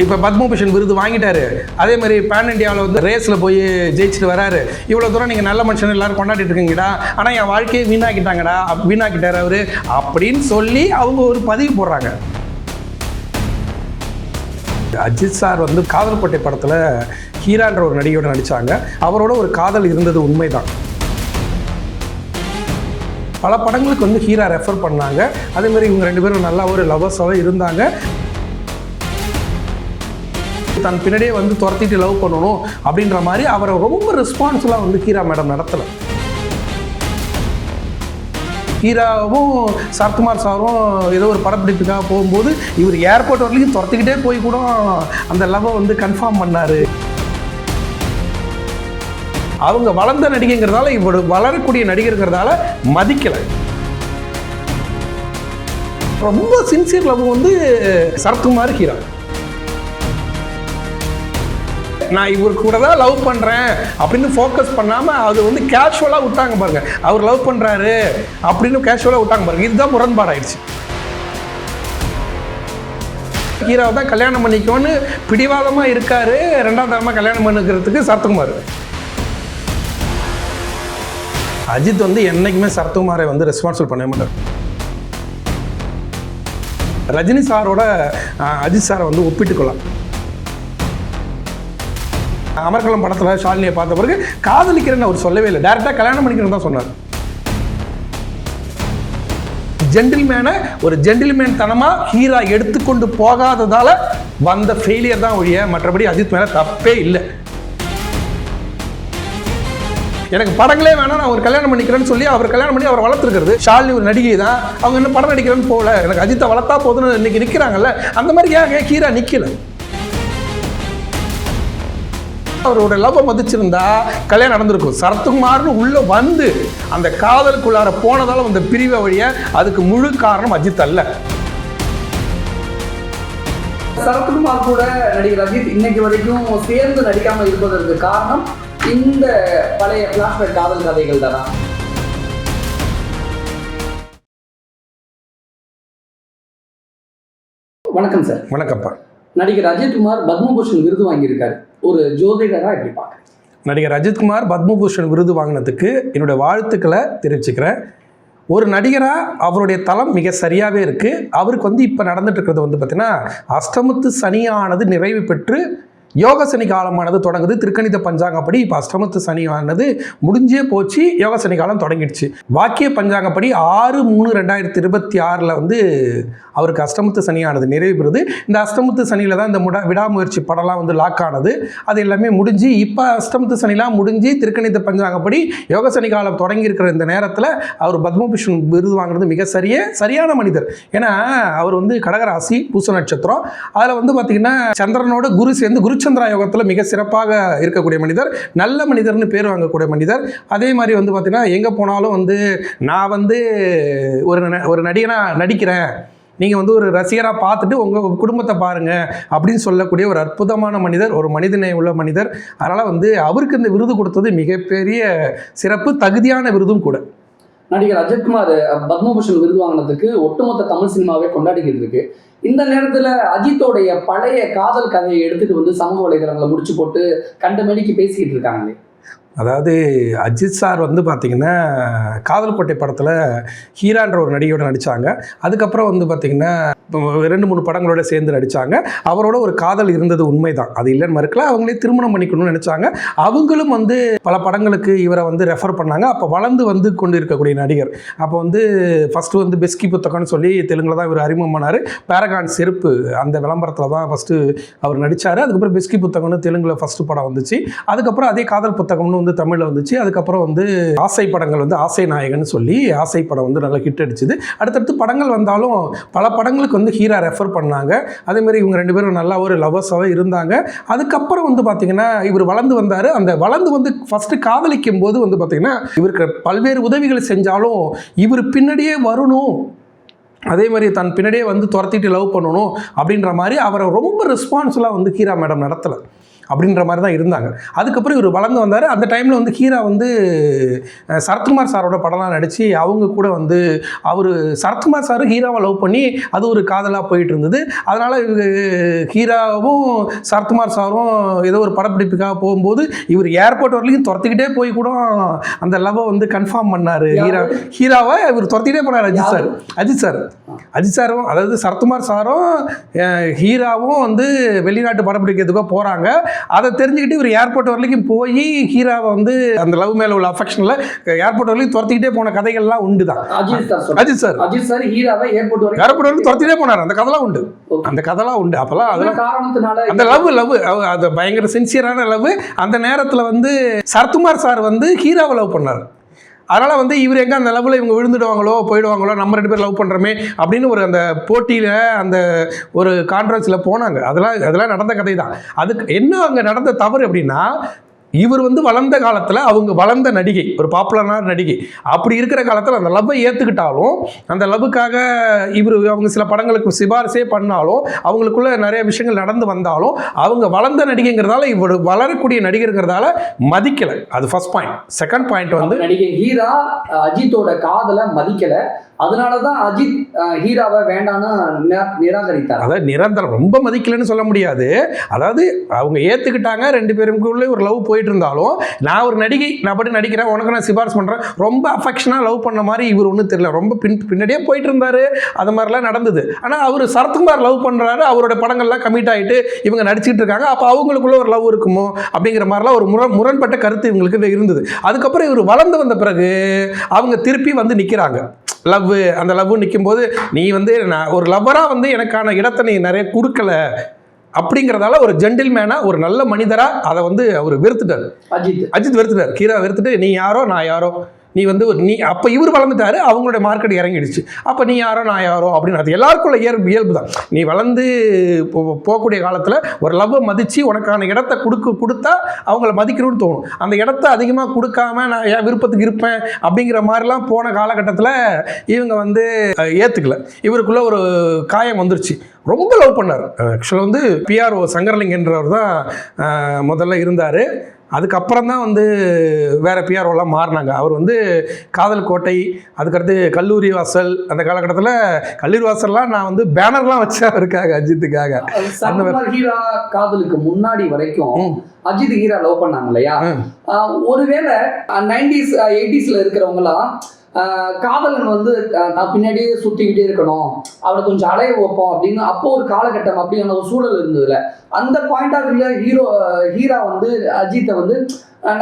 இப்போ பத்மபூஷன் விருது வாங்கிட்டாரு. அதே மாதிரி பேன் இண்டியாவில் வந்து ரேஸில் போய் ஜெயிச்சுட்டு வராரு. இவ்வளோ தூரம் நீங்கள் நல்ல மனுஷன் எல்லாரும் கொண்டாடிட்டு இருக்கீங்கடா. ஆனால் என் வாழ்க்கையை வீணாக்கிட்டாங்கடா. அப்~ அவர். அப்படின்னு சொல்லி அவங்க ஒரு பதிவு போடுறாங்க. அஜித் சார் வந்து காதல்பட்டை படத்தில் ஹீரான்ற ஒரு நடிகையோட நடித்தாங்க அவரோட ஒரு காதல் இருந்தது உண்மைதான். பல படங்களுக்கு வந்து ஹீரா ரெஃபர் பண்ணாங்க. அதே மாதிரி இவங்க ரெண்டு பேரும் நல்லா ஒரு லவர்ஸாகவே இருந்தாங்க. தன் பின்னாடியே வந்து துரத்திட்டு லவ் பண்ணணும் அப்படின்ற மாதிரி அவரை ரொம்ப ரெஸ்பான்சிபிளாக வந்து ஹீரா மேடம் நடத்தலை. ஹீராவும் சரத்குமார் சாரும் ஏதோ ஒரு படப்பிடிப்புக்காக போகும்போது இவர் ஏர்போர்ட் வரலையும் துரத்துக்கிட்டே போய் கூட அந்த லவ்வை வந்து கன்ஃபார்ம் பண்ணார். அவங்க வளர்ந்த நடிகைங்கிறதால இவர் வளரக்கூடிய நடிகருங்கிறதால மதிக்கலை. ரொம்ப சின்சியர் லவ் வந்து சரத்குமார் ஹீரா. நான் இவர் கூட தான் லவ் பண்ணுறேன் அப்படின்னு ஃபோக்கஸ் பண்ணாமல் அது வந்து கேஷுவலாக விட்டாங்க பாருங்க. அவர் லவ் பண்ணுறாரு அப்படின்னு கேஷுவலாக விட்டாங்க பாருங்க. இதுதான் முரண்பாடாயிடுச்சு. ஹீராவை தான் கல்யாணம் பண்ணிக்கோன்னு பிடிவாதமாக இருக்காரு. ரெண்டாம் தரமாக கல்யாணம் பண்ணிக்கிறதுக்கு சரத்குமார். அஜித் வந்து என்னைக்குமே சரத்குமாரை வந்து ரெஸ்பான்சிபிள் பண்ணவே மாட்டார். ரஜினி சாரோட அஜித் சாரை வந்து ஒப்பிட்டுக்கொள்ளலாம். அமர்கலம் படத்தில் ஷாலினியை பார்த்த பிறகு காதலிக்கிறேன்னு அவர் சொல்லவே இல்லை. டேரெக்டாக கல்யாணம் பண்ணிக்கிறேன்னு தான் சொன்னார். ஜென்டில்மேனை ஒரு ஜென்டில்மேன் தனமாக ஹீரா எடுத்துக்கொண்டு போகாததால வந்த ஃபெயிலியர் தான் ஒழிய மற்றபடி அஜித் மேலே தப்பே இல்லை. எனக்கு படங்களே வேணாம் நான் ஒரு கல்யாணம் பண்ணிக்கிறேன்னு சொல்லி அவர் கல்யாணம் பண்ணி அவர் வளர்த்துருக்கிறது. ஷாலினி ஒரு நடிகை தான். அவங்க இன்னும் படம் நடிக்கிறேன்னு போகல. எனக்கு அஜித்தை வளர்த்தா போதுன்னு இன்னைக்கு நிற்கிறாங்கல்ல அந்த மாதிரி ஏன் ஏன் ஹீரா நிற்கல அவரோட லவ் மதிச்சிருந்தா கல்யாணம் நடந்திருக்கும். சரத்குமார்னு உள்ள வந்து அந்த காதலுக்குள்ளார போனதால வந்த பிரிவை வழிய அதுக்கு முழு காரணம் அஜித் அல்ல. சரத்குமார் கூட நடிகர் அஜித் இன்னைக்கு வரைக்கும் சேர்ந்து நடிக்காம இருப்பதற்கு காரணம் இந்த பழைய பிளாஷ்பேக் காதல் கதைகள் தானா? வணக்கம் சார். வணக்கம்ப்பா. நடிகர் அஜித்குமார் பத்மபூஷன் விருது வாங்கியிருக்காரு. ஒரு ஜோதிடராக இப்படி பார்க்குறேன் நடிகர் அஜித்குமார் பத்மபூஷன் விருது வாங்கினதுக்கு என்னுடைய வாழ்த்துக்களை தெரிவிச்சுக்கிறேன். ஒரு நடிகராக அவருடைய தளம் மிக சரியாகவே இருக்குது அவருக்கு வந்து இப்போ நடந்துட்டு இருக்கிறது வந்து பார்த்திங்கன்னா அஷ்டமத்து சனியானது நிறைவு பெற்று யோக சனி காலமானது தொடங்குது. திருக்கணித பஞ்சாங்கப்படி இப்போ அஷ்டமத்து சனியானது முடிஞ்சே போச்சு. யோக சனி காலம் தொடங்கிடுச்சு. வாக்கிய பஞ்சாங்கப்படி ஆறு மூணு ரெண்டாயிரத்தி இருபத்தி ஆறில் வந்து அவருக்கு அஷ்டமத்து சனியானது நிறைவு பெறுது. இந்த அஷ்டமத்து சனியில் தான் இந்த முடா விடாமுயற்சி படம்லாம் வந்து லாக் ஆனது. அது எல்லாமே முடிஞ்சு இப்போ அஷ்டமத்து சனிலாம் முடிஞ்சு திருக்கணித பஞ்சாங்கப்படி யோக சனி காலம் தொடங்கி இருக்கிற இந்த நேரத்தில் அவர் பத்மபூஷன் விருது வாங்குறது மிக சரியே சரியான மனிதர். ஏன்னா அவர் வந்து கடகராசி பூச நட்சத்திரம். அதில் வந்து பார்த்திங்கன்னா சந்திரனோட குரு சேர்ந்து குருச்சந்திரா யோகத்தில் மிக சிறப்பாக இருக்கக்கூடிய மனிதர் நல்ல மனிதர்னு பேர் வாங்கக்கூடிய மனிதர். அதே மாதிரி வந்து பார்த்திங்கன்னா எங்கே போனாலும் வந்து நான் வந்து ஒரு ந- ஒரு நடிகனாக நடிக்கிறேன். நீங்கள் வந்து ஒரு ரசிகராக பார்த்துட்டு உங்கள் குடும்பத்தை பாருங்கள் அப்படின்னு சொல்லக்கூடிய ஒரு அற்புதமான மனிதர் ஒரு மனிதனை உள்ள மனிதர். அதனால் வந்து அவருக்கு இந்த விருது கொடுத்தது மிகப்பெரிய சிறப்பு தகுதியான விருதும் கூட. நடிகர் அஜித்குமார் பத்மபூஷன் விருது வாங்கினதுக்கு ஒட்டுமொத்த தமிழ் சினிமாவே கொண்டாடிக்கிட்டு இருக்கு. இந்த நேரத்துல அஜித்தோடைய பழைய காதல் கதையை எடுத்துட்டு வந்து சமூக வலைதளங்களை முடிச்சு போட்டு கண்டமேடிக்கு பேசிக்கிட்டு இருக்காங்களே. அதாவது அஜித் சார் வந்து பார்த்திங்கன்னா காதல்கோட்டை படத்தில் ஹீரான்ற ஒரு நடிகையோட நடித்தாங்க அதுக்கப்புறம் வந்து பார்த்திங்கன்னா ரெண்டு மூணு படங்களோட சேர்ந்து நடித்தாங்க அவரோட ஒரு காதல் இருந்தது உண்மைதான். அது இல்லைன்னு மறுக்கல. அவங்களே திருமணம் பண்ணிக்கணும்னு நினச்சாங்க. அவங்களும் வந்து பல படங்களுக்கு இவரை வந்து ரெஃபர் பண்ணாங்க. அப்போ வளர்ந்து வந்து கொண்டு இருக்கக்கூடிய நடிகர். அப்போ வந்து ஃபஸ்ட்டு வந்து பெஸ்கி புத்தகம்னு சொல்லி தெலுங்கில் தான் இவர் அறிமுகமானார். பேரகான் செருப்பு அந்த விளம்பரத்தில் தான் ஃபஸ்ட்டு அவர் நடித்தார் அதுக்கப்புறம் பெஸ்கி புத்தகம்னு தெலுங்கில் ஃபஸ்ட்டு படம் வந்துச்சு. அதுக்கப்புறம் அதே காதல் புத்தகம்னு வந்து தமிழில் வந்துச்சு. அதுக்கப்புறம் வந்து ஆசை படங்கள் வந்து ஆசை நாயகன் சொல்லி ஆசை படம் வந்து நல்லா ஹிட் அடிச்சுது. அடுத்தடுத்து படங்கள் வந்தாலும் பல படங்களுக்கு வந்து ஹீரா ரெஃபர் பண்ணாங்க. அதேமாதிரி இவங்க ரெண்டு பேரும் நல்லா ஒரு லவர்ஸாகவே இருந்தாங்க. அதுக்கப்புறம் வந்து பார்த்திங்கன்னா இவர் வளர்ந்து வந்தார். அந்த வளர்ந்து வந்து ஃபஸ்ட்டு காதலிக்கும் போது வந்து பார்த்திங்கன்னா இவருக்கு பல்வேறு உதவிகளை செஞ்சாலும் இவர் பின்னாடியே வரணும். அதே மாதிரி தன் பின்னாடியே வந்து துரத்திட்டு லவ் பண்ணணும் அப்படின்ற மாதிரி அவரை ரொம்ப ரெஸ்பான்ஸ்ஃபுல்லாக வந்து ஹீரா மேடம் நடத்தலை. அப்படின்ற மாதிரி தான் இருந்தாங்க. அதுக்கப்புறம் இவர் வளர்ந்து வந்தார். அந்த டைமில் வந்து ஹீரா வந்து சரத்குமார் சாரோட படம்லாம் நடித்து அவங்க கூட வந்து அவர் சரத்குமார் சார் ஹீராவை லவ் பண்ணி அது ஒரு காதலாக போயிட்டு இருந்தது. அதனால் இவர் ஹீராவும் சரத்குமார் சாரும் ஏதோ ஒரு படப்பிடிப்புக்காக போகும்போது இவர் ஏர்போர்ட் வரலையும் துரத்திக்கிட்டே போய் கூட அந்த லவ்வை வந்து கன்ஃபார்ம் பண்ணார். ஹீரா ஹீராவை இவர் துரத்திக்கிட்டே போனார் அஜித் சார். அஜித் சார். அஜித் சாரும் அதாவது சரத்குமார் சாரும் ஹீராவும் வந்து வெளிநாட்டு படப்பிடிக்கிறதுக்கோ போகிறாங்க அதை தெரிஞ்சுக்கிட்டு இவர் ஏர்போர்ட் வரைக்கும் போய் ஹீராவை வந்து அந்த லவ் மேலே உள்ள அஃபெக்ஷனில் ஏர்போர்ட் வரைக்கும் துரத்திக்கிட்டே போன கதைகள்லாம் உண்டு தான் Ajith sir Ajith sir Ajith sir ஹீராவை airport வரைக்கும் ஏர்போர்ட் வரைக்கும் துரத்திட்டே போனார். அந்த கதைலாம் உண்டு. அந்த கதைலாம் உண்டு. அப்போல்லாம் அதெல்லாம் அந்த லவ் லவ் அது பயங்கர சின்சியரான லவ் அந்த நேரத்தில் வந்து சரத்குமார் சார் வந்து ஹீராவை லவ் பண்ணார். அதனால் வந்து இவர் எங்கே அந்த லெவலில் இவங்க விழுந்துடுவாங்களோ போயிடுவாங்களோ நம்ம ரெண்டு பேர் லவ் பண்ணுறோமே அப்படின்னு ஒரு அந்த போட்டியில் அந்த ஒரு கான்ட்ரவர்சியில் போனாங்க. அதெல்லாம் அதெல்லாம் நடந்த கதை தான் அதுக்கு என்ன அங்கே நடந்த தவறு அப்படின்னா இவர் வந்து வளர்ந்த காலத்தில் அவங்க வளர்ந்த நடிகை ஒரு பாப்புலரான நடிகை. அப்படி இருக்கிற காலத்தில் அந்த லவ்வை ஏற்றுக்கிட்டாலும் அந்த லவ்வுக்காக இவர் அவங்க சில படங்களுக்கு சிபாரிசே பண்ணாலும் அவங்களுக்குள்ள நிறைய விஷயங்கள் நடந்து வந்தாலும் அவங்க வளர்ந்த நடிகைங்கிறதால இவர் வளரக்கூடிய நடிகருங்கிறதால மதிக்கலை. அது ஃபர்ஸ்ட் பாயிண்ட் செகண்ட் பாயிண்ட் வந்து நடிகை ஹீரா அஜித்தோட காதலை மதிக்கலை. அதனாலதான் அஜித் ஹீராவை வேண்டான்னு நிராகரித்தார். அதாவது நிரந்தரம் ரொம்ப மதிக்கலைன்னு சொல்ல முடியாது. அதாவது அவங்க ஏற்றுக்கிட்டாங்க ரெண்டு பேருக்குள்ளே ஒரு லவ் போயிட்டு இருந்தாலும் நான் ஒரு நடிகை நான் பாட்டு நடிக்கிறேன் உனக்கு நான் சிபாரிசு பண்ணுறேன் ரொம்ப அஃபெக்ஷனாக லவ் பண்ண மாதிரி இவர் ஒன்றும் தெரியல. ரொம்ப பின் பின்னாடியே போயிட்டு இருந்தாரு அது மாதிரிலாம் நடந்தது. ஆனால் அவர் சரத்குமார் லவ் பண்ணுறாரு அவரோட படங்கள்லாம் கமிட் ஆகிட்டு இவங்க நடிச்சுட்டு இருக்காங்க. அப்போ அவங்களுக்குள்ள ஒரு லவ் இருக்குமோ? அப்படிங்கிற மாதிரிலாம் ஒரு முரண் முரண்பட்ட கருத்து இவங்களுக்கு இருந்தது. அதுக்கப்புறம் இவர் வளர்ந்து வந்த பிறகு அவங்க திருப்பி வந்து நிற்கிறாங்க லவ் அந்த லவ் நிற்கும்போது நீ வந்து நான் ஒரு லவ்வராக வந்து எனக்கான இடத்தை நீ நிறைய கொடுக்கல அப்படிங்கிறதால ஒரு ஜென்டில்மேனாக ஒரு நல்ல மனிதராக அதை வந்து அவர் வெறுத்துட்டார். அஜித். அஜித் வெறுத்துட்டார். கீரா வெறுத்துட்டு நீ யாரோ நான் யாரோ. நீ வந்து ஒரு நீ அப்போ இவர் வளர்ந்துட்டாரு அவங்களுடைய மார்க்கெட் இறங்கிடுச்சு. அப்போ நீ யாரோ நான் யாரோ அப்படின்னு அது எல்லாருக்குள்ள இயல்பு இயல்பு தான் நீ வளர்ந்து போ- போகக்கூடிய காலத்தில் ஒரு லவ்வை மதித்து உனக்கான இடத்த கொடுக்க கொடுத்தா அவங்கள மதிக்கணும்னு தோணும். அந்த இடத்த அதிகமாக கொடுக்காம நான் என் விருப்பத்துக்கு இருப்பேன் அப்படிங்கிற மாதிரிலாம் போன காலகட்டத்தில் இவங்க வந்து ஏற்றுக்கல இவருக்குள்ளே ஒரு காயம் வந்துருச்சு. ரொம்ப லவ் பண்ணார். ஆக்சுவலாக வந்து பிஆர்ஓ சங்கரலிங்கன்றவர் தான் முதல்ல இருந்தார். அதுக்கப்புறம் தான் வந்து வேற பிஆர்ஓலாம் மாறினாங்க. அவர் வந்து காதல் கோட்டை அதுக்கடுத்து கல்லூரி வாசல் அந்த காலகட்டத்தில் கல்லூரி வாசல்லாம் நான் வந்து பேனர்லாம் வச்சேன் அவருக்காக அஜித்துக்காக. சரத்குமார் ஹீரா காதலுக்கு முன்னாடி வரைக்கும். அஜித் ஹீரா லவ் பண்ணாங்க இல்லையா? ஒருவேளை நைன்டிஸ் எயிட்டிஸ்ல இருக்கிறவங்களாம் காதலன் வந்து தான் பின்னாடியே சுத்திக்கிட்டே இருக்கணும். அவனை கொஞ்சம் அலைய வைப்போம் அப்படின்னு அப்போ ஒரு காலகட்டம் அப்படிங்கிற ஒரு சூழல் இருந்ததுல. அந்த பாயிண்ட் ஆஃப் வியூல ஹீரோ ஹீரா வந்து அஜித்தை வந்து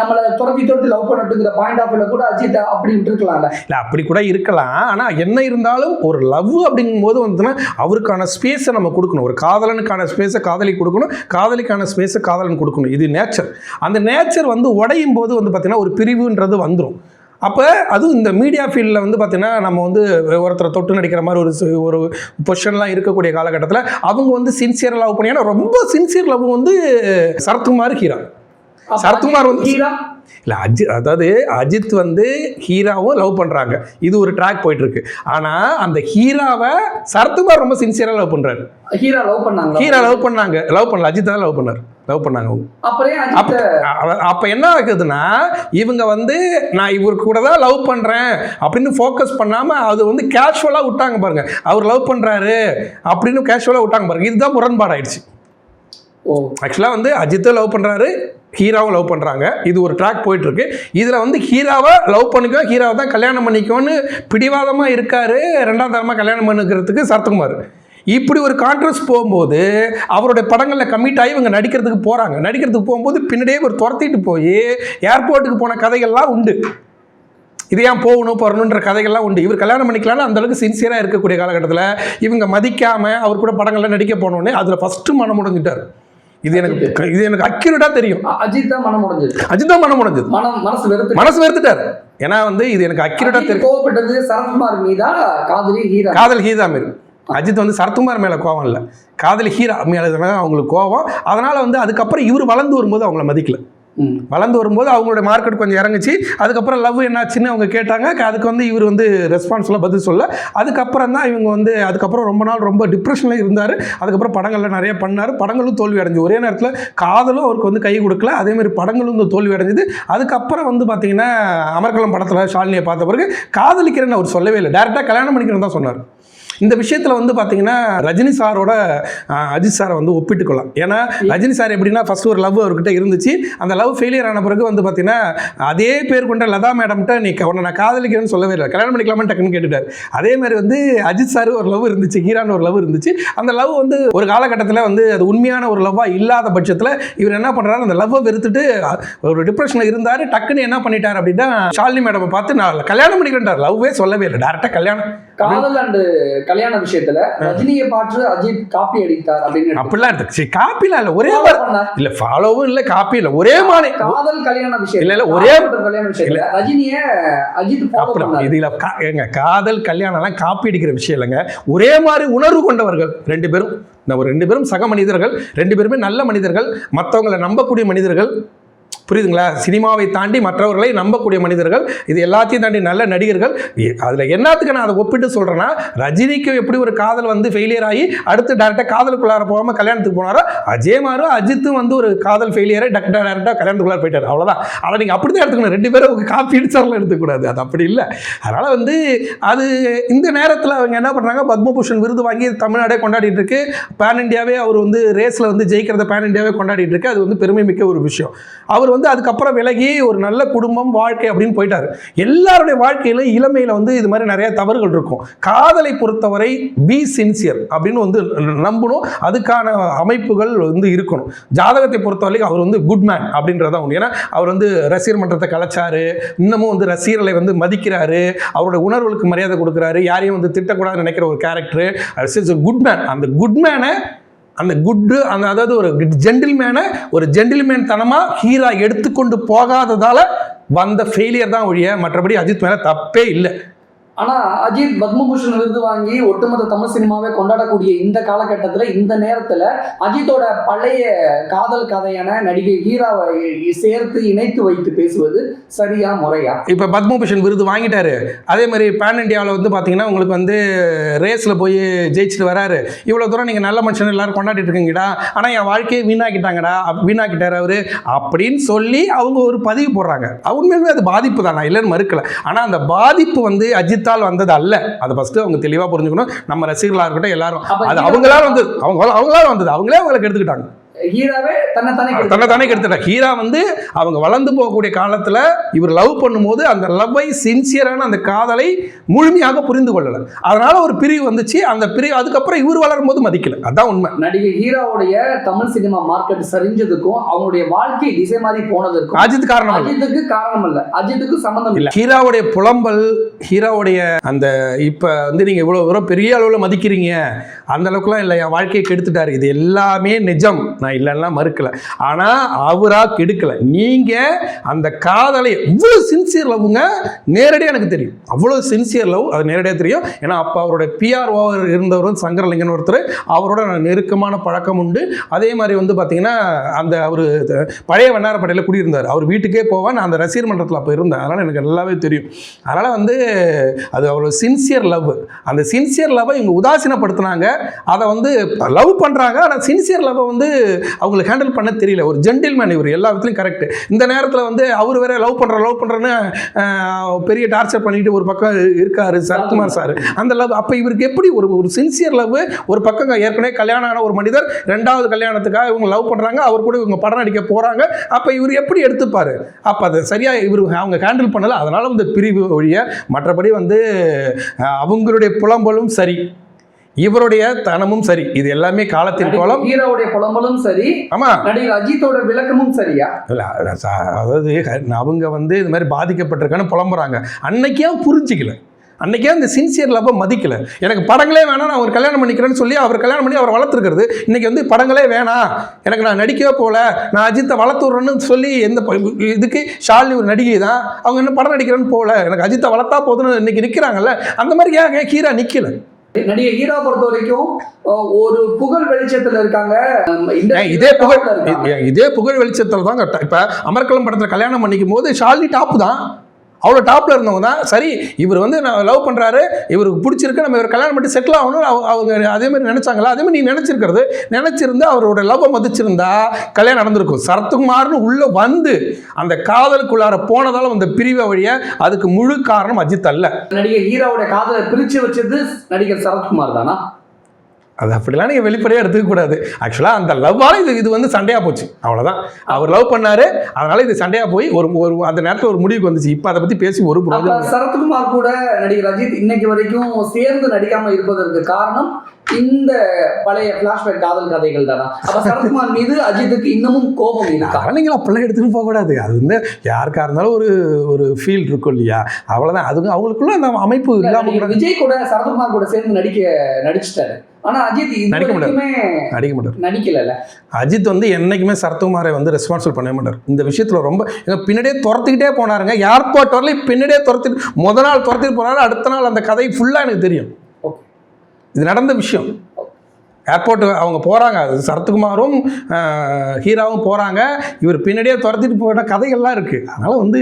நம்மளை துரத்தி துரத்தி லவ் பண்ணட்டுங்கிற பாயிண்ட் ஆஃப் வியூல கூட அஜித் அப்படி இருக்கலாம்ல. இல்லை அப்படி கூட இருக்கலாம். ஆனால் என்ன இருந்தாலும் ஒரு லவ் அப்படிங்கும்போது வந்துன்னா அவருக்கான ஸ்பேஸை நம்ம கொடுக்கணும். ஒரு காதலனுக்கான ஸ்பேஸை காதலி கொடுக்கணும். காதலிக்கான ஸ்பேஸை காதலன் கொடுக்கணும். இது நேச்சர் அந்த நேச்சர் வந்து உடையும் போது வந்து பார்த்தீங்கன்னா ஒரு பிரிவுன்றது வந்துடும் அப்போ அதுவும் இந்த மீடியா ஃபீல்டில் வந்து பார்த்திங்கன்னா நம்ம வந்து ஒருத்தரை தொட்டு நடிக்கிற மாதிரி ஒரு ஒரு பொசிஷன்லாம் இருக்கக்கூடிய காலகட்டத்தில் அவங்க வந்து சின்சியர் லவ் பண்ணி ஏன்னா ரொம்ப சின்சியர் லவ் வந்து சரத்குமார் ஹீரா. சரத்குமார் வந்து- ஹீரா? இல்லை அஜித் அதாவது அஜித் வந்து ஹீராவும் லவ் பண்ணுறாங்க இது ஒரு ட்ராக் போயிட்டுருக்கு. ஆனால் அந்த ஹீராவை சரத்குமார் ரொம்ப சின்சியராக லவ் பண்ணுறாரு ஹீரா லவ் பண்ணாங்க ஹீரா லவ் பண்ணாங்க. லவ் பண்ணல. அஜித் தான் லவ் பண்ணார். லவ் பண்ணாங்க அவங்க. அப்ப என்ன ஆகுதுன்னா இவங்க வந்து நான் இவர் கூட தான் லவ் பண்ணுறேன் அப்படின்னு ஃபோக்கஸ் பண்ணாமல் அது வந்து கேஷுவலாக விட்டாங்க பாருங்க. அவர் லவ் பண்ணுறாரு அப்படின்னு கேஷுவலாக விட்டாங்க பாருங்க. இதுதான் முரண்பாடாயிடுச்சு. ஓ. ஆக்சுவலாக வந்து அஜித்தும் லவ் பண்ணுறாரு ஹீராவும் லவ் பண்ணுறாங்க இது ஒரு ட்ராக் போயிட்டுருக்கு. இதில் வந்து ஹீராவை லவ் பண்ணிக்கோ ஹீராவை தான் கல்யாணம் பண்ணிக்கோன்னு பிடிவாதமாக இருக்காரு ரெண்டாம் தரமாக கல்யாணம் பண்ணிக்கிறதுக்கு சரத்குமார். இப்படி ஒரு கான்ட்ரஸ்ட் போகும்போது அவருடைய படங்களில் கமிட் ஆகி இவங்க நடிக்கிறதுக்கு போகிறாங்க நடிக்கிறதுக்கு போகும்போது பின்னாடியே ஒரு துரத்திட்டு போய் ஏர்போர்ட்டுக்கு போன கதைகள்லாம் உண்டு. இது ஏன் போகணும் போகணுன்ற கதைகள்லாம் உண்டு. இவர் கல்யாணம் பண்ணிக்கலாம்னு அந்த அளவுக்கு சின்சியராக இருக்கக்கூடிய காலகட்டத்தில் இவங்க மதிக்காமல் அவர் கூட படங்கள்லாம் நடிக்க போனோடனே அதில் ஃபஸ்ட்டு மனம் முடிஞ்சிட்டார் இது எனக்கு இது எனக்கு அக்யூரேட்டாக தெரியும். அஜித் தான் மனம் முடிஞ்சது அஜித் தான் மனம் முடிஞ்சது மனம் மனசு வெறுத்து மனசு வெறுத்துட்டார். ஏன்னா வந்து இது எனக்கு அக்யூரேட்டாக தெரியும். கோவப்பட்டது சரத்குமார் மீதா காதலி ஹீரா. காதல் ஹீரா மாரி அஜித் வந்து சரத்குமார் மேலே கோவம் இல்லை. காதல் ஹீரா மேலே அவங்களுக்கு கோவம். அதனால் வந்து அதுக்கப்புறம் இவர் வளர்ந்து வரும்போது அவங்கள மதிக்கல. வளர்ந்து வரும்போது அவங்களோட மார்க்கெட் கொஞ்சம் இறங்குச்சு. அதுக்கப்புறம் லவ் என்னாச்சுன்னு அவங்க கேட்டாங்க. அதுக்கு வந்து இவர் வந்து ரெஸ்பான்ஸ்லாம் பதில் சொல்ல. அதுக்கப்புறம் தான் இவங்க வந்து அதுக்கப்புறம் ரொம்ப நாள் ரொம்ப டிப்ரெஷனில் இருந்தார். அதுக்கப்புறம் படங்கள்ல நிறைய பண்ணார். படங்களும் தோல்வி அடைஞ்சு. ஒரே நேரத்தில் காதலும் அவருக்கு வந்து கை கொடுக்கல. அதே மாதிரி படங்களும் வந்து தோல்வி அடைஞ்சது. அதுக்கப்புறம் வந்து பார்த்தீங்கன்னா அமர்கலம் படத்தில் ஷாலினியை பார்த்த பிறகு காதலிக்கிறேன்னு அவர் சொல்லவே இல்லை. டேரெக்டாக கல்யாணம் பண்ணிக்கிறேன்னு தான் சொன்னார். இந்த விஷயத்தில் வந்து பார்த்தீங்கன்னா ரஜினி சாரோட அஜித் சாரை வந்து ஒப்பிட்டுக்கலாம் ஏன்னா ரஜினி சார் எப்படின்னா ஃபர்ஸ்ட் ஒரு லவ் அவர்கிட்ட இருந்துச்சு. அந்த லவ் ஃபெயிலியர் ஆன பிறகு வந்து பார்த்தீங்கன்னா அதே பேர் கொண்ட லதா மேடம்கிட்ட நீ உன்னை நான் காதலிக்கிறேன்னு சொல்லவே இல்லை. கல்யாணம் பண்ணிக்கலாமான்னு டக்குன்னு கேட்டுட்டார். அதே மாதிரி வந்து அஜித் சார் ஒரு லவ் இருந்துச்சு ஹீரான்னு ஒரு லவ் இருந்துச்சு. அந்த லவ் வந்து ஒரு காலகட்டத்தில் வந்து அது உண்மையான ஒரு லவ்வாக இல்லாத பட்சத்தில் இவர் என்ன பண்ணுறாரு அந்த லவ்வை வெறுத்துட்டு ஒரு டிப்ரெஷனில் இருந்தார். டக்குன்னு என்ன பண்ணிட்டார் அப்படின்னா ஷாலினி மேடமை பார்த்து நான் கல்யாணம் பண்ணிக்கிறேன்டார். லவ்வே சொல்லவே இல்லை. டேரெக்டாக கல்யாணம் காதல் அண்ட் கல்யாண விஷயத்துல ரஜினியை பார்த்து அஜித் காப்பி அடித்தார் அப்படின்னு அப்படிலாம் இருக்கு. சரி காப்பிலாம் இல்லை. ஒரே. இல்லை ஃபாலோவும் இல்லை காப்பி இல்லை. ஒரே மாதிரி காதல் கல்யாண விஷயம். இல்ல, இல்ல, ஒரே- கல்யாண விஷயத்துல ரஜினிய அஜித் பண்ணார். இதுல கா- ஏங்க காதல் கல்யாணம்லாம் காப்பி அடிக்கிற விஷயம் இல்லைங்க. ஒரே மாதிரி உணர்வு கொண்டவர்கள் ரெண்டு பேரும். நம்ம ரெண்டு பேரும் சக மனிதர்கள் ரெண்டு பேருமே நல்ல மனிதர்கள். மற்றவங்களை நம்பக்கூடிய மனிதர்கள் புரியுதுங்களா? சினிமாவை தாண்டி மற்றவர்களை நம்பக்கூடிய மனிதர்கள் இது எல்லாத்தையும் தாண்டி நல்ல நடிகர்கள். அதில் என்னத்துக்கு நான் அதை ஒப்பிட்டு சொல்கிறேன்னா ரஜினிக்கு எப்படி ஒரு காதல் வந்து ஃபெயிலியர் ஆகி அடுத்து டேரெக்டாக காதலுக்குள்ளார போகாம கல்யாணத்துக்கு போனாரோ அஜய் மாரும் அஜித்தும் வந்து ஒரு காதல் ஃபெயிலியரை டேரெக்டாக டேரெக்டாக கல்யாணத்துக்குள்ளார போயிட்டார். அவ்வளோதான் அதை நீங்கள் அப்படி தான் எடுத்துக்கணும். ரெண்டு பேரும் காப்பி அடிச்சாலும் எடுத்துக்கூடாது அது அப்படி இல்லை. அதனால் வந்து அது இந்த நேரத்தில் அவங்க என்ன பண்ணுறாங்க பத்மபூஷன் விருது வாங்கி தமிழ்நாடே கொண்டாடிட்டு இருக்கு. பேன் இந்தியாவே அவர் வந்து ரேஸில் வந்து ஜெயிக்கிறத பேன் இண்டியாவே கொண்டாடிட்டு இருக்கு. அது வந்து பெருமை மிக்க ஒரு விஷயம். அவர் வந்து அதுக்கப்புறம் விலகி ஒரு நல்ல குடும்பம் வாழ்க்கை அப்படின்னு போயிட்டார். எல்லாருடைய வாழ்க்கையிலும் இளமையில் வந்து இது மாதிரி நிறைய தவறுகள் இருக்கும். காதலை பொறுத்தவரை பி சின்சியர் அப்படின்னு வந்து நம்பணும். அதுக்கான அமைப்புகள் வந்து இருக்கணும். ஜாதகத்தை பொறுத்தவரைக்கும் அவர் வந்து குட் மேன் அப்படின்றதான் உண்டு. ஏன்னா அவர் வந்து ரசிகர் மன்றத்தை கலைச்சாரு. இன்னமும் வந்து ரசிகர்களை வந்து மதிக்கிறாரு. அவரோட உணர்வுகளுக்கு மரியாதை கொடுக்குறாரு. யாரையும் வந்து திட்டக்கூடாதுன்னு நினைக்கிற ஒரு கேரக்டர் குட் மேன் அந்த குட் மேனை அந்த குட்டு அந்த அதாவது ஒரு ஜென்டில்மேனை ஒரு ஜென்டில்மேன் தனமாக ஹீரா எடுத்துக்கொண்டு போகாததால் வந்த ஃபெயிலியர் தான் ஒழிய மற்றபடி அஜித் மேலே தப்பே இல்லை. ஆனா அஜித் பத்மபூஷன் விருது வாங்கி ஒட்டுமொத்த தமிழ் சினிமாவே கொண்டாடக்கூடிய இந்த காலகட்டத்துல இந்த நேரத்துல அஜித்தோட பழைய காதல் கதையான நடிகை ஹீராவை சேர்த்து இணைத்து வைத்து பேசுவது சரியா முறையா? இப்போ பத்மபூஷன் விருது வாங்கிட்டாரு. அதே மாதிரி பேன் இண்டியாவில் வந்து பார்த்தீங்கன்னா உங்களுக்கு வந்து ரேஸில் போய் ஜெயிச்சுட்டு வராரு. இவ்வளோ தூரம் நீங்கள் நல்ல மனுஷன் எல்லாரும் கொண்டாடிட்டு இருக்கீங்கடா. ஆனால் என் வாழ்க்கையை வீணாக்கிட்டாங்கடா. வீணாக்கிட்டார் வீணாக்கிட்டாரு அவரு. அப்படின்னு சொல்லி அவங்க ஒரு பதிவு போடுறாங்க. அது உண்மையிலுமே அது பாதிப்பு தான்? நான் இல்லைன்னு மறுக்கல. ஆனால் அந்த பாதிப்பு வந்து அஜித் அஜித்தால் வந்தது அல்ல. அதை ஃபஸ்ட்டு அவங்க தெளிவாக புரிஞ்சுக்கணும். நம்ம ரசிகர்களாக இருக்கட்டும் எல்லாரும். அது அவங்களால வந்தது அவங்க அவங்களால வந்தது. அவங்களே அவங்களுக்கு எடுத்துக்கிட்டாங்க ஹீராவே தன்னை தானே தன்னை தானே கெடுத்துட்டாங்க ஹீரா வந்து அவங்க வளர்ந்து போகக்கூடிய காலத்தில் இவர் லவ் பண்ணும்போது அந்த லவ்வை சின்சியரான அந்த காதலை முழுமையாக புரிந்து கொள்ளலை. அதனால ஒரு பிரிவு வந்துச்சு. அந்த பிரிவு அதுக்கப்புறம் இவர் வளரும் போது மதிக்கல. அதான் உண்மை. நடிகை ஹீராவுடைய தமிழ் சினிமா மார்க்கெட் சரிஞ்சதுக்கும் அவங்களுடைய வாழ்க்கை திசை மாதிரி போனதற்கும் அஜித் காரணம். அஜித்துக்கு காரணம் இல்ல. அஜித்துக்கு சம்பந்தம் இல்ல. இல்ல. ஹீராவுடைய புலம்பல் ஹீராவுடைய அந்த இப்போ வந்து நீங்கள் இவ்வளோ தூரம் பெரிய அளவில் மதிக்கிறீங்க. அந்த அளவுக்குலாம் இல்லை என் வாழ்க்கையை கெடுத்துட்டாரு. இது எல்லாமே நிஜம். நான் இல்லைன்னா மறுக்கல. ஆனால் அவராக கெடுக்கல. நீங்கள் அந்த காதலை எவ்வளோ சின்சியர் லவ்வுங்க நேரடியாக எனக்கு தெரியும். அவ்வளோ சின்சியர் லவ் அது நேரடியாக தெரியும். ஏன்னா அப்போ அவரோட பிஆர் ஓவர் இருந்தவர் சங்கரலிங்கன் ஒருத்தர் அவரோட நான் நெருக்கமான பழக்கம் உண்டு. அதே மாதிரி வந்து பார்த்தீங்கன்னா அந்த அவர் பழைய வண்ணாரப்படையில் குடியிருந்தார். அவர் வீட்டுக்கே போவேன் நான் அந்த ரசிகர் மன்றத்தில் அப்போ இருந்தேன். அதனால் எனக்கு நல்லாவே தெரியும். அதனால் வந்து அது அவ்வளோ சின்சியர் லவ் அந்த சின்சியர் லவ்வை இவங்க உதாசீனப்படுத்தினாங்க. அதை வந்து லவ் பண்ணுறாங்க ஆனால் சின்சியர் லவ்வை வந்து அவங்களுக்கு ஹேண்டில் பண்ண தெரியல. ஒரு ஜென்டில்மேன் இவர் எல்லா விதத்துலையும் கரெக்ட் இந்த நேரத்தில் வந்து அவர் வேற லவ் பண்ணுற லவ் பண்ணுறேன்னு பெரிய டார்ச்சர் பண்ணிட்டு ஒரு பக்கம் இருக்காரு சரத்குமார் சார் அந்த லவ் அப்போ இவருக்கு எப்படி ஒரு ஒரு சின்சியர் லவ் ஒரு பக்கம் ஏற்கனவே கல்யாணம் ஆன ஒரு மனிதர் ரெண்டாவது கல்யாணத்துக்காக இவங்க லவ் பண்ணுறாங்க அவர் கூட இவங்க படம் நடிக்க போகிறாங்க அப்போ இவர் எப்படி எடுத்துப்பாரு? அப்போ அதை சரியாக இவர் அவங்க ஹேண்டில் பண்ணல அதனால வந்து பிரிவு ஒழிய மற்றபடி வந்து அவங்களுடைய புலம்பலும் சரி. இவருடைய தனமும் சரி. இது எல்லாமே காலத்தின் கோலம். நடிகை ஹீராவுடைய புலம்பலும் சரி. ஆமா. நடிகர் அஜித்தோட விளக்கமும் சரியா? இல்ல, அதாவது அவங்க வந்து இது மாதிரி பாதிக்கப்பட்டிருக்கான்னு புலம்புறாங்க. அன்னைக்கே புரிஞ்சிக்கல. அன்னைக்கே அந்த சின்சியர் லவ்வை மதிக்கல. எனக்கு படங்களே வேணாம் நான் ஒரு கல்யாணம் பண்ணிக்கிறேன்னு சொல்லி அவர் கல்யாணம் பண்ணி அவர் வளர்த்துருக்கிறது. இன்னைக்கு வந்து படங்களே வேணாம். எனக்கு நான் நடிக்கவே போகல. நான் அஜித்தை வளர்த்துறேன்னு சொல்லி எந்த இதுக்கு ஷாலினி ஒரு நடிகை தான். அவங்க என்ன படம் நடிக்கிறேன்னு போகல. எனக்கு அஜித்தை வளர்த்தா போதுன்னு இன்னைக்கு நிற்கிறாங்கல்ல அந்த மாதிரி ஏன் ஹீரா நிற்கல நடிகை ஹீரா பொறுத்த வரைக்கும் ஒரு புகழ் வெளிச்சத்துல இருக்காங்க. இதே புகழ் இதே புகழ் வெளிச்சத்தில் தான் இப்போ அமர்கலம் படத்தில் கல்யாணம் பண்ணிக்கும் போது ஷாலினி டாப் தான். அவ்வளோ டாப்பில் இருந்தவங்க தான். சரி இவர் வந்து நான் லவ் பண்ணுறாரு இவருக்கு பிடிச்சிருக்கு நம்ம இவர் கல்யாணம் பண்ணி செட்டில் ஆகணும்னு அவ- அவங்க அதே மாதிரி நினச்சாங்களா? அதேமாதிரி நீ நினச்சிருக்கிறது. நினச்சிருந்து அவரோட லவ்வை மதிச்சிருந்தா கல்யாணம் நடந்திருக்கும். சரத்குமார்னு உள்ளே வந்து அந்த காதலுக்குள்ளார போனதால வந்த பிரிவை வழிய அதுக்கு முழு காரணம் அஜித் அல்ல. நடிகை ஹீராவோட காதலை பிரித்து வச்சது நடிகர் சரத்குமார் தானா? அது அப்படிலாம் நீங்கள் வெளிப்படையாக எடுத்துக்க கூடாது. ஆக்சுவலாக அந்த லவ்வால் இது இது வந்து சண்டையாக போச்சு. அவ்வளோதான் அவர் லவ் பண்ணாரு. அதனால இது சண்டையாக போய் ஒரு ஒரு அந்த நேரத்தில் ஒரு முடிவுக்கு வந்துச்சு. இப்போ அதை பற்றி பேசி ஒரு சரத்குமார் கூட நடிகர் அஜித் இன்னைக்கு வரைக்கும் சேர்ந்து நடிக்காம இருப்பதற்கு காரணம் இந்த பழைய பிளாஷ்பேக் காதல் கதைகள் தானா? அப்ப சரத்குமார் மீது அஜித்துக்கு இன்னமும் கோபம் இருக்கா? நீங்கள் அப்படிலாம் எடுத்துகிட்டு போகக்கூடாது அது வந்து யாருக்காக இருந்தாலும் ஒரு ஒரு ஃபீல் இருக்கும் இல்லையா? அவ்வளோதான் அதுங்க அவங்களுக்குள்ள அந்த அமைப்பு இல்லாமல் விஜய் கூட சரத்குமார் கூட சேர்ந்து நடிக்க நடிச்சிட்டாரு. ஆனா அஜித் நடிக்க. வரைக்குமே அடிக்க மாட்டார். நடிக்கல அஜித் வந்து என்னைக்குமே சரத்குமாரை வந்து ரெஸ்பான்சிபிள் பண்ண மாட்டார். இந்த விஷயத்தில் ரொம்ப எங்க பின்னாடியே துரத்திக்கிட்டே போனாருங்க. ஏர்போர்ட் வரலையும் பின்னாடியே துரத்திட்டு முத நாள் துரத்திட்டு போனாரு அடுத்த நாள் அந்த கதை ஃபுல்லாக எனக்கு தெரியும். இது நடந்த விஷயம். ஏர்போர்ட் அவங்க போகிறாங்க அது சரத்குமாரும் ஹீராவும் போகிறாங்க இவர் பின்னாடியே துரத்திட்டு போயிட்ட கதைகள்லாம் இருக்குது அதனால் வந்து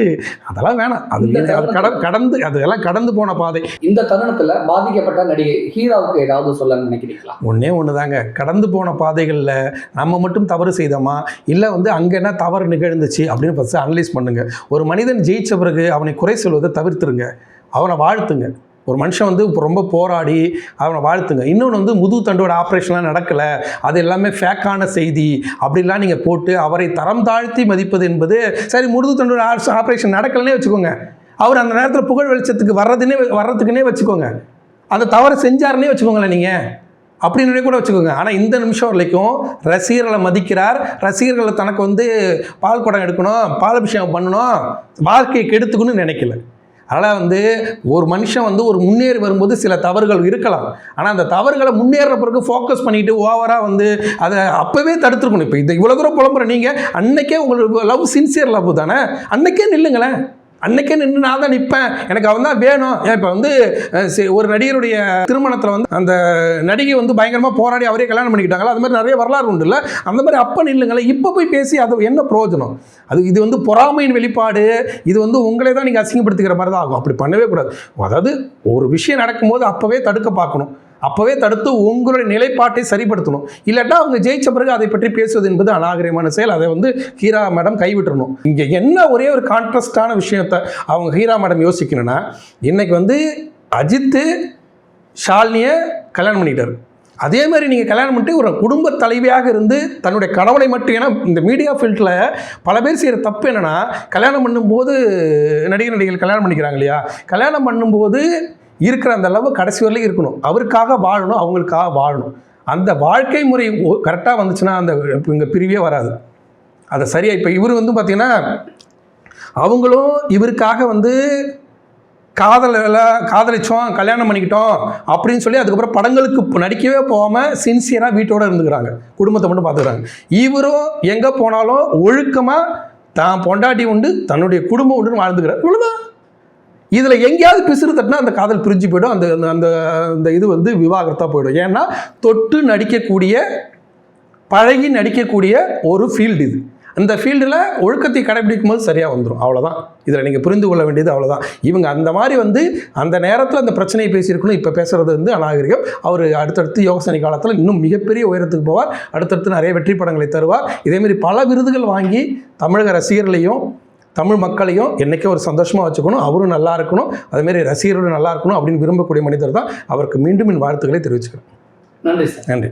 அதெல்லாம் வேணாம். அது இந்த அது கட கடந்து அதெல்லாம் கடந்து போன பாதை. இந்த தருணத்துல பாதிக்கப்பட்ட நடிகை ஹீராவுக்கு ஏதாவது சொல்ல நினைக்கிறீங்களா? ஒன்றே ஒன்று தாங்க கடந்து போன பாதைகளில் நம்ம மட்டும் தவறு செய்தோமா? இல்லை வந்து அங்கே என்ன தவறு நிகழ்ந்துச்சு அப்படின்னு ஃபஸ்ட்டு அனலைஸ் பண்ணுங்க. ஒரு மனிதன் ஜெயிச்ச பிறகு அவனை குறை சொல்வதை தவிர்த்துருங்க. அவனை வாழ்த்துங்க. ஒரு மனுஷன் வந்து இப்போ ரொம்ப போராடி அவனை வாழ்த்துங்க. இன்னொன்று வந்து முது தண்டோட ஆப்ரேஷன்லாம் நடக்கலை. அது எல்லாமே ஃபேக்கான செய்தி. அப்படிலாம் நீங்கள் போட்டு அவரை தரம் தாழ்த்தி மதிப்பது என்பது சரி முது தண்டோட ஆப்ரேஷன் நடக்கலன்னே வச்சுக்கோங்க. அவர் அந்த நேரத்தில் புகழ் வெளிச்சத்துக்கு வர்றதுன்னே வர்றதுக்குன்னே வச்சுக்கோங்க. அந்த தவறை செஞ்சாருன்னே வச்சுக்கோங்களேன் நீங்கள் அப்படின்னு கூட வச்சுக்கோங்க. ஆனால் இந்த நிமிஷம் வரைக்கும் ரசிகர்களை மதிக்கிறார். ரசிகர்களை தனக்கு வந்து பால் குடம் எடுக்கணும் பால் அபிஷேகம் பண்ணணும் வாழ்க்கையை கெடுத்துக்கணும்னு நினைக்கல. அதனால் வந்து ஒரு மனுஷன் வந்து ஒரு முன்னேறி வரும்போது சில தவறுகள் இருக்கலாம். ஆனால் அந்த தவறுகளை முன்னேற பிறகு ஃபோக்கஸ் பண்ணிவிட்டு ஓவராக வந்து அதை அப்போவே தடுத்துருக்கணும். இப்போ இந்த இவ்வளோ தூரம் புலம்புற நீங்கள் அன்னைக்கே உங்களுக்கு லவ் சின்சியர் லவ் தானே? அன்னைக்கே நில்லுங்களேன். அன்னைக்கே நின்று நான் தான் நிற்பேன் எனக்கு அவன் தான் வேணும். ஏன் இப்போ வந்து ஒரு நடிகருடைய திருமணத்தில் வந்து அந்த நடிகை வந்து பயங்கரமாக போராடி அவரே கல்யாணம் பண்ணிக்கிட்டாங்களா? அது மாதிரி நிறைய வரலாறு உண்டு இல்லை அந்த மாதிரி அப்போ நில்லுங்களேன் இப்போ போய் பேசி அது என்ன பிரயோஜனம்? அது இது வந்து பொறாமையின் வெளிப்பாடு. இது வந்து உங்களே தான் நீங்கள் அசிங்கப்படுத்திக்கிற மாதிரி தான் ஆகும். அப்படி பண்ணவே கூடாது. அதாவது ஒரு விஷயம் நடக்கும்போது அப்போவே தடுக்க பார்க்கணும். அப்போவே தடுத்து உங்களுடைய நிலைப்பாட்டை சரிப்படுத்தணும். இல்லாட்டா அவங்க ஜெயிச்ச பிறகு அதை பற்றி பேசுவது என்பது அநாகரிகமான செயல். அதை வந்து ஹீரா மேடம் கைவிட்டுறணும். இங்கே என்ன ஒரே ஒரு கான்ட்ரஸ்டான விஷயத்தை அவங்க ஹீரா மேடம் யோசிக்கணும்னா இன்னைக்கு வந்து அஜித்து ஷாலினியை கல்யாணம் பண்ணிட்டாரு. அதே மாதிரி நீங்கள் கல்யாணம் பண்ணிட்டு ஒரு குடும்ப தலைவியாக இருந்து தன்னுடைய கணவனை மட்டும் ஏன்னா இந்த மீடியா ஃபீல்டில் பல பேர் செய்கிற தப்பு என்னென்னா கல்யாணம் பண்ணும்போது நடிகர் நடிகைகள் கல்யாணம் பண்ணிக்கிறாங்க இல்லையா? கல்யாணம் பண்ணும்போது இருக்கிற அந்த அளவு கடைசி வரையிலும் இருக்கணும். அவருக்காக வாழணும் அவங்களுக்காக வாழணும். அந்த வாழ்க்கை முறை கரெக்டாக வந்துச்சுன்னா அந்த இங்கே பிரிவே வராது. அதை சரியாக இப்போ இவர் வந்து பார்த்திங்கன்னா அவங்களும் இவருக்காக வந்து காதலெல்லாம் காதலிச்சோம் கல்யாணம் பண்ணிக்கிட்டோம் அப்படின்னு சொல்லி அதுக்கப்புறம் படங்களுக்கு நடிக்கவே போகாமல் சின்சியராக வீட்டோடு இருந்துக்கிறாங்க. குடும்பத்தை மட்டும் பார்த்துக்கிறாங்க இவரும் எங்கே போனாலும் ஒழுக்கமாக தான் பொண்டாட்டி உண்டு தன்னுடைய குடும்பம் உண்டுன்னு வாழ்ந்துக்கிறார். இவ்வளோதான் இதில் எங்கேயாவது பிசுறு தட்டினா அந்த காதல் பிரிஞ்சு போயிடும். அந்த அந்த- அந்த அந்த இது வந்து விவாகரத்தாக போயிடும். ஏன்னா தொட்டு நடிக்கக்கூடிய பழகி நடிக்கக்கூடிய ஒரு ஃபீல்டு இது. அந்த ஃபீல்டில் ஒழுக்கத்தை கடைபிடிக்கும் போது சரியாக வந்துடும் அவ்வளோதான் இதில் நீங்கள் புரிந்து கொள்ள வேண்டியது அவ்வளோதான் இவங்க அந்த மாதிரி வந்து அந்த நேரத்தில் அந்த பிரச்சனையை பேசியிருக்கணும். இப்போ பேசுகிறது வந்து அநாகரிகம். அவர் அடுத்தடுத்து யோகசனி காலத்தில் இன்னும் மிகப்பெரிய உயரத்துக்கு போவார். அடுத்தடுத்து நிறைய வெற்றி படங்களை தருவார். இதேமாரி பல விருதுகள் வாங்கி தமிழக ரசிகர்களையும் தமிழ் மக்களையும் என்றைக்கே ஒரு சந்தோஷமாக வச்சுக்கணும் அவரும் நல்லா இருக்கணும் அதேமாரி ரசிகர்களும் நல்லா இருக்கணும் அப்படின்னு விரும்பக்கூடிய மனிதர் தான் அவருக்கு மீண்டும் என் வாழ்த்துக்களை தெரிவிச்சுக்கிறேன். நன்றி சார். நன்றி.